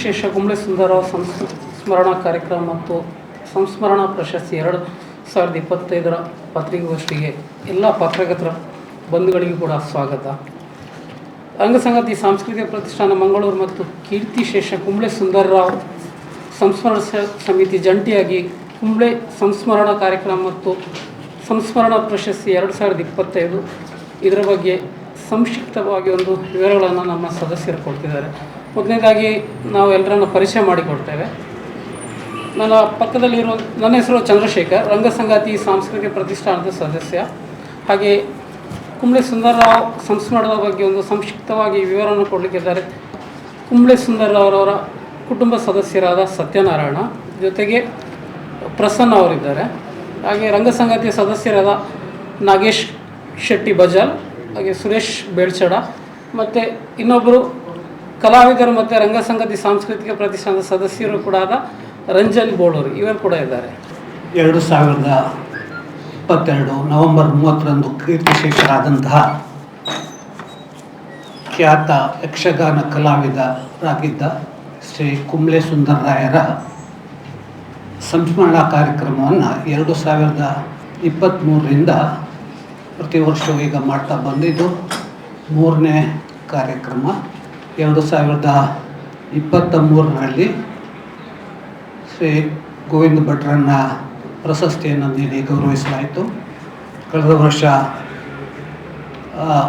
ಕೀರ್ತಿಶೇಷ ಕುಂಬ್ಳೆ ಸುಂದರರಾವ್ ಸಂಸ್, ಸ್ಮರಣಾ ಕಾರ್ಯಕ್ರಮ ಮತ್ತು ಸಂಸ್ಮರಣಾ ಪ್ರಶಸ್ತಿ ಎರಡು ಸಾವಿರದ ಇಪ್ಪತ್ತೈದರ ಪತ್ರಿಕಾಗೋಷ್ಠಿಗೆ ಎಲ್ಲ ಪತ್ರಕರ್ತರ ಬಂಧುಗಳಿಗೂ ಕೂಡ ಸ್ವಾಗತ. ರಂಗಸಂಗತಿ ಸಾಂಸ್ಕೃತಿಕ ಪ್ರತಿಷ್ಠಾನ ಮಂಗಳೂರು ಮತ್ತು ಕೀರ್ತಿ ಶೇಷ ಕುಂಬ್ಳೆ ಸುಂದರರಾವ್ ಸಂಸ್ಮರಣ ಸಮಿತಿ ಜಂಟಿಯಾಗಿ ಕುಂಬ್ಳೆ ಸಂಸ್ಮರಣಾ ಕಾರ್ಯಕ್ರಮ ಮತ್ತು ಸಂಸ್ಮರಣಾ ಪ್ರಶಸ್ತಿ ಎರಡು ಸಾವಿರದ ಇಪ್ಪತ್ತೈದು ಇದರ ಬಗ್ಗೆ ಸಂಕ್ಷಿಪ್ತವಾಗಿ ಒಂದು ವಿವರಗಳನ್ನು ನಮ್ಮ ಸದಸ್ಯರು ಕೊಡ್ತಿದ್ದಾರೆ. ಮೊದಲನೇದಾಗಿ ನಾವು ಎಲ್ಲರನ್ನ ಪರಿಚಯ ಮಾಡಿಕೊಡ್ತೇವೆ. ನನ್ನ ಪಕ್ಕದಲ್ಲಿರೋ ನನ್ನ ಹೆಸರು ಚಂದ್ರಶೇಖರ್, ರಂಗಸಂಗಾತಿ ಸಾಂಸ್ಕೃತಿಕ ಪ್ರತಿಷ್ಠಾನದ ಸದಸ್ಯ. ಹಾಗೆ ಕುಂಬಳೆ ಸುಂದರರಾವ್ ಸಂಸ್ಮರಣದ ಬಗ್ಗೆ ಒಂದು ಸಂಕ್ಷಿಪ್ತವಾಗಿ ವಿವರವನ್ನು ಕೊಡಲಿಕ್ಕಿದ್ದಾರೆ. ಕುಂಬಳೆ ಸುಂದರರಾವ್ರವರ ಕುಟುಂಬ ಸದಸ್ಯರಾದ ಸತ್ಯನಾರಾಯಣ, ಜೊತೆಗೆ ಪ್ರಸನ್ನ ಅವರಿದ್ದಾರೆ. ಹಾಗೆ ರಂಗಸಂಗಾತಿಯ ಸದಸ್ಯರಾದ ನಾಗೇಶ್ ಶೆಟ್ಟಿ ಬಜಾಲ್ ಹಾಗೆ ಸುರೇಶ್ ಬೇಳ್ಚಡ, ಮತ್ತು ಇನ್ನೊಬ್ಬರು ಕಲಾವಿದರು ಮತ್ತು ರಂಗಸಂಗತಿ ಸಾಂಸ್ಕೃತಿಕ ಪ್ರತಿಷ್ಠಾನದ ಸದಸ್ಯರು ಕೂಡ ಆದ ರಂಜನ್ ಬೋಳೂರು ಇವರು ಕೂಡ ಇದ್ದಾರೆ. ಎರಡು ಸಾವಿರದ ಇಪ್ಪತ್ತೆರಡು ನವೆಂಬರ್ ಮೂವತ್ತರಂದು ಕೀರ್ತಿಶೇಷರಾದಂತಹ ಖ್ಯಾತ ಯಕ್ಷಗಾನ ಕಲಾವಿದರಾಗಿದ್ದ ಶ್ರೀ ಕುಂಬ್ಳೆ ಸುಂದರರಾಯರ ಸಂಸ್ಮರಣಾ ಕಾರ್ಯಕ್ರಮವನ್ನು ಎರಡು ಸಾವಿರದ ಇಪ್ಪತ್ತ್ಮೂರರಿಂದ ಪ್ರತಿ ವರ್ಷವೂ ಈಗ ಮಾಡ್ತಾ ಬಂದಿದ್ದು ಮೂರನೇ ಕಾರ್ಯಕ್ರಮ. ಎರಡು ಸಾವಿರದ ಇಪ್ಪತ್ತ ಮೂರರಲ್ಲಿ ಶ್ರೀ ಗೋವಿಂದ ಭಟ್ರನ್ನ ಪ್ರಶಸ್ತಿಯನ್ನು ನೀಡಿ ಗೌರವಿಸಲಾಯಿತು. ಕಳೆದ ವರ್ಷ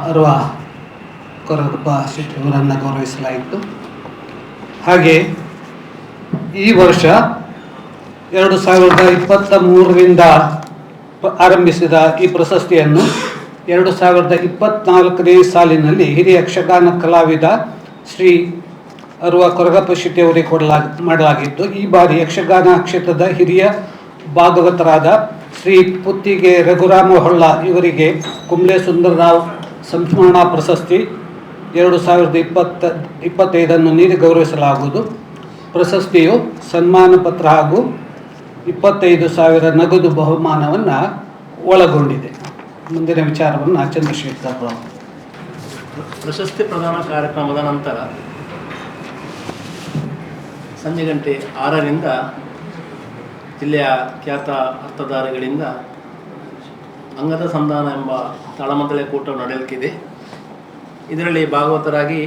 ಅರುವ ಕೊರಗಪ್ಪ ಶೆಟ್ಟಿಯವರನ್ನು ಗೌರವಿಸಲಾಯಿತು. ಹಾಗೆ ಈ ವರ್ಷ ಎರಡು ಸಾವಿರದ ಇಪ್ಪತ್ತ ಮೂರರಿಂದ ಆರಂಭಿಸಿದ ಈ ಪ್ರಶಸ್ತಿಯನ್ನು ಎರಡು ಸಾವಿರದ ಇಪ್ಪತ್ತ್ನಾಲ್ಕನೇ ಸಾಲಿನಲ್ಲಿ ಹಿರಿಯ ಯಕ್ಷಗಾನ ಕಲಾವಿದ ಶ್ರೀ ಅರುವ ಕೊರಗಪ್ಪ ಶೆಟ್ಟಿಯವರಿಗೆ ಕೊಡಲಾಗ, ಮಾಡಲಾಗಿತ್ತು. ಈ ಬಾರಿ ಯಕ್ಷಗಾನ ಕ್ಷೇತ್ರದ ಹಿರಿಯ ಭಾಗವತರಾದ ಶ್ರೀ ಪುತ್ತಿಗೆ ರಘುರಾಮ ಹೊಳ್ಳ ಇವರಿಗೆ ಕುಂಬ್ಳೆ ಸುಂದರರಾವ್ ಸಂಸ್ಮರಣಾ ಪ್ರಶಸ್ತಿ ಎರಡು ಸಾವಿರದ ಇಪ್ಪತ್ತ, ಇಪ್ಪತ್ತೈದನ್ನು ನೀಡಿ ಗೌರವಿಸಲಾಗುವುದು. ಪ್ರಶಸ್ತಿಯು ಸನ್ಮಾನ ಪತ್ರ ಹಾಗೂ ಇಪ್ಪತ್ತೈದು ಸಾವಿರ ನಗದು ಬಹುಮಾನವನ್ನು ಒಳಗೊಂಡಿದೆ. ಮುಂದಿನ ವಿಚಾರವನ್ನು ಚಂದ್ರಶೇಖರ್ ಪ್ರಶಸ್ತಿ ಪ್ರದಾನ ಕಾರ್ಯಕ್ರಮದ ನಂತರ ಸಂಜೆ ಗಂಟೆ ಆರರಿಂದ ಜಿಲ್ಲೆಯ ಖ್ಯಾತ ಅರ್ಥಧಾರಿಗಳಿಂದ ಅಂಗದ ಸಂಧಾನ ಎಂಬ ತಾಳಮದ್ದಳೆ ಕೂಟ ನಡೆಯಲಿಕ್ಕಿದೆ. ಇದರಲ್ಲಿ ಭಾಗವತರಾಗಿ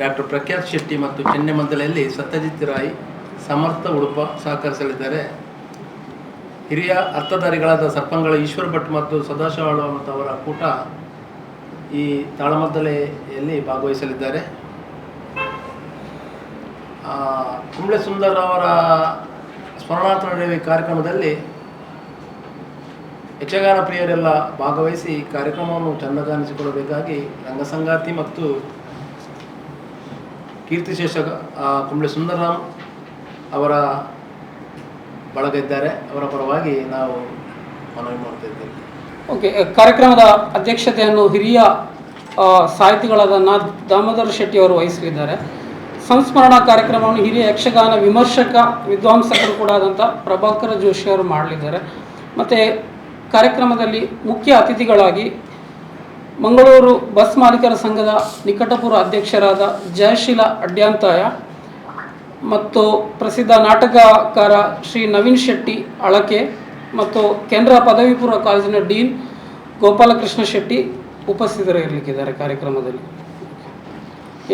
ಡಾಕ್ಟರ್ ಪ್ರಖ್ಯಾತ್ ಶೆಟ್ಟಿ ಮತ್ತು ಚೆನ್ನೆಮದ್ದಲೆಯಲ್ಲಿ ಸತ್ಯಜಿತ್ ರಾಯ್, ಸಮರ್ಥ ಉಡುಪ ಸಹಕರಿಸಲಿದ್ದಾರೆ. ಹಿರಿಯ ಅರ್ಥಧಾರಿಗಳಾದ ಸರ್ಪಂಗಳ ಈಶ್ವರ ಭಟ್ ಮತ್ತು ಸದಾಶಿವ ಮತ್ತು ಅವರ ಕೂಟ ಈ ತಾಳಮದ್ದಲೆಯಲ್ಲಿ ಭಾಗವಹಿಸಲಿದ್ದಾರೆ. ಕುಂಬ್ಳೆ ಸುಂದರ್ ಅವರ ಸ್ಮರಣಾರ್ಥ ನಡೆಯುವ ಕಾರ್ಯಕ್ರಮದಲ್ಲಿ ಯಕ್ಷಗಾನ ಪ್ರಿಯರೆಲ್ಲ ಭಾಗವಹಿಸಿ ಕಾರ್ಯಕ್ರಮವನ್ನು ಚಂದಗಾನಿಸಿಕೊಳ್ಳಬೇಕಾಗಿ ರಂಗಸಂಗಾತಿ ಮತ್ತು ಕೀರ್ತಿಶೇಷ ಕುಂಬ್ಳೆ ಸುಂದರರಾಮ್ ಅವರ ಬಳಗ ಇದ್ದಾರೆ ಅವರ ಪರವಾಗಿ ನಾವು ಮನವಿ ಮಾಡ್ತಾ ಇದ್ದೇವೆ ಓಕೆ ಕಾರ್ಯಕ್ರಮದ ಅಧ್ಯಕ್ಷತೆಯನ್ನು ಹಿರಿಯ ಸಾಹಿತಿಗಳಾದ ನಾ ದಾಮೋದರ ಶೆಟ್ಟಿ ಅವರು ವಹಿಸಲಿದ್ದಾರೆ. ಸಂಸ್ಮರಣಾ ಕಾರ್ಯಕ್ರಮವನ್ನು ಹಿರಿಯ ಯಕ್ಷಗಾನ ವಿಮರ್ಶಕ, ವಿದ್ವಾಂಸಕರು ಕೂಡ ಆದಂಥ ಪ್ರಭಾಕರ ಜೋಶಿ ಅವರು ಮಾಡಲಿದ್ದಾರೆ. ಮತ್ತು ಕಾರ್ಯಕ್ರಮದಲ್ಲಿ ಮುಖ್ಯ ಅತಿಥಿಗಳಾಗಿ ಮಂಗಳೂರು ಬಸ್ ಮಾಲೀಕರ ಸಂಘದ ನಿಕಟಪುರ ಅಧ್ಯಕ್ಷರಾದ ಜಯಶೀಲ ಅಡ್ಯಾಂತಾಯ ಮತ್ತು ಪ್ರಸಿದ್ಧ ನಾಟಕಕಾರ ಶ್ರೀ ನವೀನ್ ಶೆಟ್ಟಿ ಅಳಕೆ ಮತ್ತು ಕೆನರಾ ಪದವಿ ಪೂರ್ವ ಕಾಲೇಜಿನ ಡೀನ್ ಗೋಪಾಲಕೃಷ್ಣ ಶೆಟ್ಟಿ ಉಪಸ್ಥಿತರಿರಲಿಕ್ಕಿದ್ದಾರೆ ಕಾರ್ಯಕ್ರಮದಲ್ಲಿ.